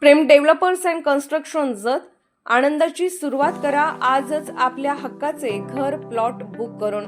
Prem developers and construction Jat आनंदाची सुरुवात करा आजच आपल्या हक्काचे घर प्लॉट बुक करून.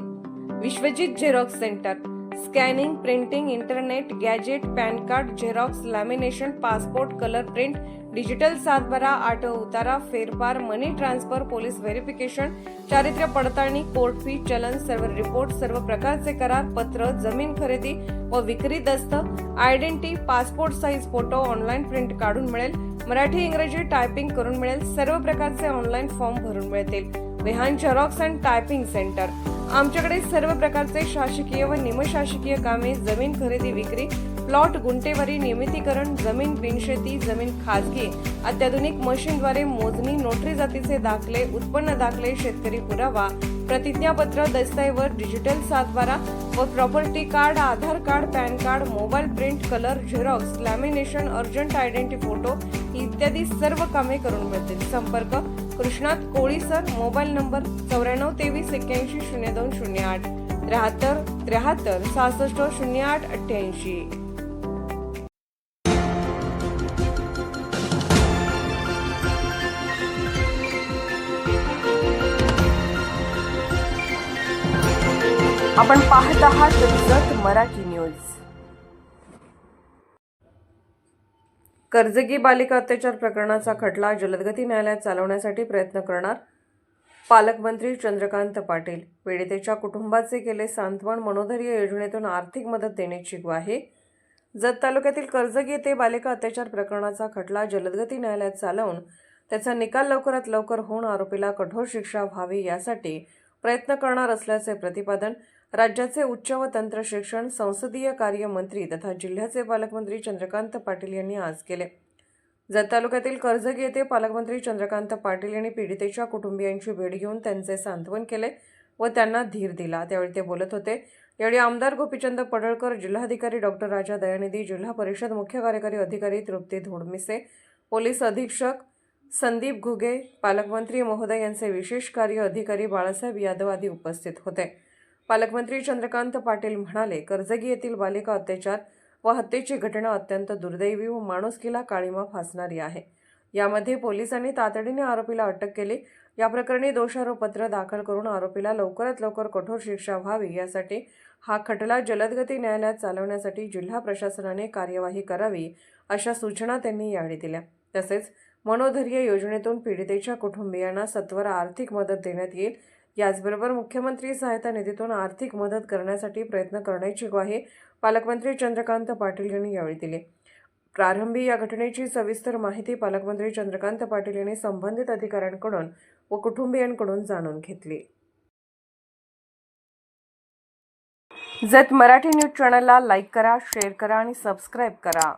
Vishwajit xerox centre. Scanning printing internet gadget PAN card xerox lamination passport colour print digital सातबारा आठ उतारा फेरफार मनी ट्रान्सफर पोलीस व्हेरिफिकेशन चारित्र्य पडताळणी कोर्ट फी चलन सर्व रिपोर्ट सर्व प्रकारचे करार पत्र जमीन खरेदी व विक्री दस्त identity passport size photo online print काढून मिळेल मराठी इंग्रजी टायपिंग करून मिळेल सर्व प्रकारचे ऑनलाईन फॉर्म भरून मिळतील. Vihan xerox and typing centre. आमच्याकडे सर्व प्रकारचे शासकीय व निमशासकीय कामे जमीन खरेदी विक्री प्लॉट गुंटेवारी नियमितीकरण जमीन बिनशेती जमीन खाजगी अत्याधुनिक मशीनद्वारे मोजणी नोटरी जातीचे दाखले उत्पन्न दाखले शेतकरी पुरावा प्रतिज्ञापत्र दस्तऐवज डिजिटल सातबारा व property card Aadhaar card PAN card mobile print colour xerox lamination urgent identity photo इत्यादी सर्व कामे करून मिळतील. संपर्क Krishnat Koli sir mobile number चौऱ्याण्णव तेवीस एक्क्याऐंशी शून्य दोन शून्य आठ त्र्याहत्तर त्र्याहत्तर सहासष्ट शून्य आठ अठ्ठ्याऐंशी. आपण पाहत आहात जत मराठी न्यूज. कर्जगी बालिका अत्याचार प्रकरणाचा खटला जलदगती न्यायालयात चालवण्यासाठी प्रयत्न करणार पालकमंत्री चंद्रकांत पाटील. पीडितेच्या कुटुंबाचे केले सांत्वन मनोधैर्य योजनेतून आर्थिक मदत देण्याची ग्वाही जत तालुक्यातील कर्जगी येथे बालिका अत्याचार प्रकरणाचा खटला जलदगती न्यायालयात चालवून त्याचा निकाल लवकरात लवकर होऊन आरोपीला कठोर शिक्षा व्हावी यासाठी प्रयत्न करणार असल्याचे प्रतिपादन राज्याचे उच्च व तंत्र शिक्षण संसदीय कार्य मंत्री तथा जिल्ह्याचे पालकमंत्री चंद्रकांत पाटील यांनी आज केले. जत तालुक्यातील कर्जगी येथे पालकमंत्री चंद्रकांत पाटील यांनी पीडितेच्या कुटुंबियांची भेट घेऊन त्यांचे सांत्वन केले व त्यांना धीर दिला. त्यावेळी ते बोलत होते यावेळी आमदार गोपीचंद पडळकर जिल्हाधिकारी डॉक्टर राजा दयानिधी जिल्हा परिषद मुख्य कार्यकारी अधिकारी तृप्ती धोडमिसे पोलीस अधीक्षक संदीप घुगे पालकमंत्री महोदय यांचे विशेष कार्य अधिकारी बाळासाहेब यादव आदी उपस्थित होते. पालकमंत्री चंद्रकांत पाटील म्हणाले कर्जगी येथील बालिका अत्याचार व हत्येची घटना अत्यंत दुर्दैवी व माणुसकीला काळीमा फासणारी आहे. यामध्ये पोलिसांनी तातडीने आरोपीला अटक केली. या प्रकरणी दोषारोपपत्र दाखल करून आरोपीला लवकरात लवकर कठोर शिक्षा व्हावी यासाठी हा खटला जलदगती न्यायालयात चालवण्यासाठी जिल्हा प्रशासनाने कार्यवाही करावी अशा सूचना त्यांनी यावेळी दिल्या. तसेच मनोधैर्य योजनेतून पीडितेच्या कुटुंबियांना सत्वर आर्थिक मदत देण्यात येईल याचबरोबर मुख्यमंत्री सहायता निधीतून आर्थिक मदत करण्यासाठी प्रयत्न करण्याची ग्वाही पालकमंत्री चंद्रकांत पाटील यांनी यावेळी दिली. प्रारंभी या घटनेची सविस्तर माहिती पालकमंत्री चंद्रकांत पाटील यांनी संबंधित अधिकाऱ्यांकडून व कुटुंबियांकडून जाणून घेतली. जत मराठी न्यूज चॅनलला लाईक करा शेअर करा आणि सबस्क्राईब करा.